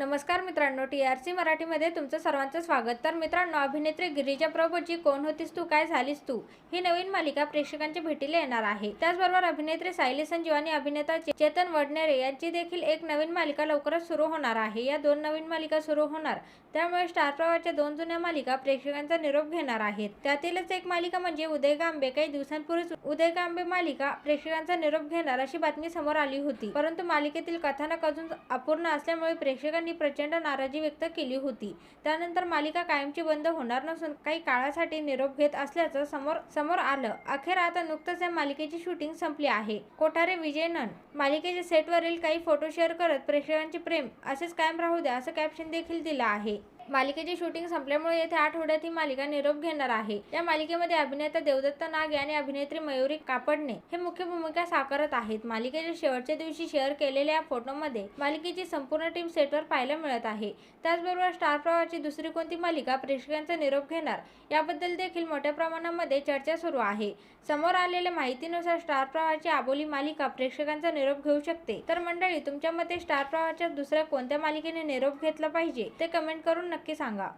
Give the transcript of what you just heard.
नमस्कार मित्रांनो T R C मराठीमध्ये तुमचं सर्वांचं स्वागत. तर मित्रांनो अभिनेत्री गिरिजा प्रभूजी कोण होतीस तू काय झालीस तू ही नवीन मालिका प्रेक्षकांच्या भेटीला येणार आहे. त्याचबरोबर अभिनेत्री सायली संजीव आणि अभिनेता चेतन वडनेरे यांची देखील एक नवीन मालिका लवकरच सुरू होणार आहे. या दोन नवीन मालिका सुरू होणार. त्यामुळे स्टार प्रवाहाच्या दोन जुन्या मालिका प्रेक्षकांचा निरोप घेणार आहेत. त्यातीलच एक मालिका म्हणजे उदय गांबे काही दिवसांपूर्वीच उदय गांबे मालिका प्रेक्षकांचा निरोप घेणार अशी बातमी समोर आली होती. परंतु मालिकेतील कथानक अजून अपूर्ण असल्यामुळे प्रेक्षकांनी प्रचंड नाराजी व्यक्त केली होती. त्यानंतर मालिका कायमची बंद होणार नसून काही काळासाठी निरोप घेत असल्याचं समोर समोर आलं. अखेर आता नुकतंच या मालिकेची शूटिंग संपली आहे. कोठारे विजयनन मालिकेच्या सेटवरील काही फोटो शेअर करत प्रेक्षकांचे प्रेम असेच कायम राहू द्या असं कॅप्शन देखील दिलं आहे. मालिकेची शूटिंग संपल्यामुळे येथे आठवड्यात ही मालिका निरोप घेणार आहे. या मालिकेमध्ये अभिनेता देवदत्त नाग आणि अभिनेत्री मयुरी कापडणे हे मुख्य भूमिका साकारत आहेत. मालिकेच्या शेवटच्या दिवशी शेअर केलेल्या या फोटोमध्ये मालिकेची संपूर्ण टीम सेटवर पाहायला मिळत आहे. त्याचबरोबर स्टार प्रवाहाची दुसरी कोणती मालिका प्रेक्षकांचा निरोप घेणार याबद्दल देखील मोठ्या प्रमाणामध्ये चर्चा सुरू आहे. समोर आलेल्या माहितीनुसार स्टार प्रवाहाची आबोली मालिका प्रेक्षकांचा निरोप घेऊ शकते. तर मंडळी तुमच्या मते स्टार प्रवाहाच्या दुसऱ्या कोणत्या मालिकेने निरोप घेतला पाहिजे? ते कमेंट करून नक्की सांगा.